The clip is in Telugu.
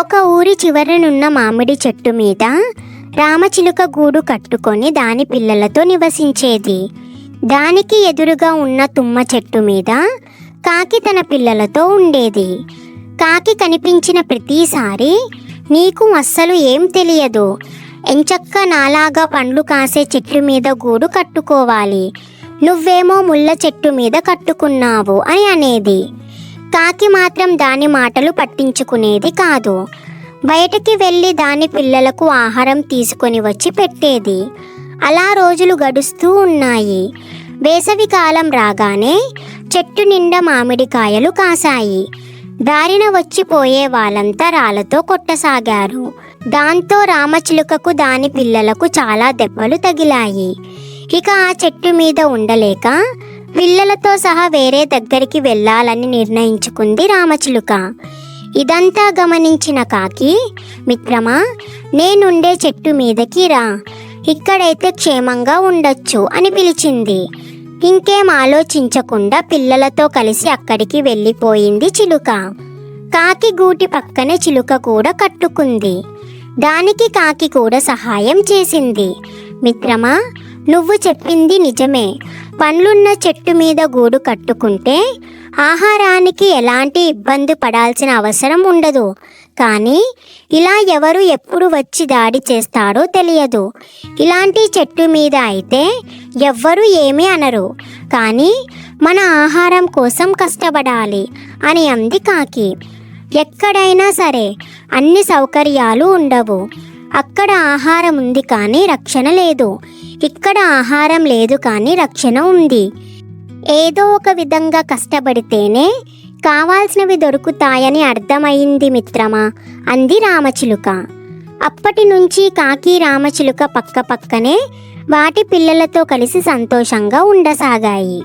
ఒక ఊరి చివరనున్న మామిడి చెట్టు మీద రామచిలుక గూడు కట్టుకొని దాని పిల్లలతో నివసించేది. దానికి ఎదురుగా ఉన్న తుమ్మ చెట్టు మీద కాకి తన పిల్లలతో ఉండేది. కాకి కనిపించిన ప్రతిసారి నీకు అస్సలు ఏం తెలియదు. ఎంచక్క నాలాగా పండ్లు కాసే చెట్టు మీద గూడు కట్టుకోవాలి. నువ్వేమో ముళ్ళ చెట్టు మీద కట్టుకున్నావు అని అనేది. కాకి మాత్రం దాని మాటలు పట్టించుకునేది కాదు. బయటికి వెళ్ళి దాని పిల్లలకు ఆహారం తీసుకొని వచ్చి పెట్టేది. అలా రోజులు గడుస్తూ ఉన్నాయి. వేసవి కాలం రాగానే చెట్టు నిండా మామిడికాయలు కాసాయి దారిన వచ్చిపోయే వాళ్ళంతా రాళ్ళతో కొట్టసాగారు. దాంతో రామచిలుకకు దాని పిల్లలకు చాలా దెబ్బలు తగిలాయి. ఇక ఆ చెట్టు మీద ఉండలేక పిల్లలతో సహా వేరే దగ్గరికి వెళ్ళాలని నిర్ణయించుకుంది రామచిలుక. ఇదంతా గమనించిన కాకి మిత్రమా నేనుండే చెట్టు మీదకి రా. ఇక్కడైతే క్షేమంగా ఉండొచ్చు అని పిలిచింది. ఇంకేం ఆలోచించకుండా పిల్లలతో కలిసి అక్కడికి వెళ్ళిపోయింది చిలుక. కాకి గూటి పక్కనే చిలుక కూడా కట్టుకుంది. దానికి కాకి కూడా సహాయం చేసింది. మిత్రమా నువ్వు చెప్పింది నిజమే. పండ్లున్న చెట్టు మీద గూడు కట్టుకుంటే ఆహారానికి ఎలాంటి ఇబ్బంది పడాల్సిన అవసరం ఉండదు. కానీ ఇలా ఎవరు ఎప్పుడు వచ్చి దాడి చేస్తారో తెలియదు. ఇలాంటి చెట్టు మీద అయితే ఎవ్వరు ఏమీ అనరు. కానీ మన ఆహారం కోసం కష్టపడాలి అని అంది కాకి. ఎక్కడైనా సరే అన్ని సౌకర్యాలు ఉండవు. అక్కడ ఆహారం ఉంది కానీ రక్షణ లేదు. ఇక్కడ ఆహారం లేదు కానీ రక్షణ ఉంది. ఏదో ఒక విధంగా కష్టపడితేనే కావాల్సినవి దొరుకుతాయని అర్థమైంది మిత్రమా అంది రామచిలుక. అప్పటి నుంచి కాకి రామచిలుక పక్క పక్కనే వాటి పిల్లలతో కలిసి సంతోషంగా ఉండసాగాయి.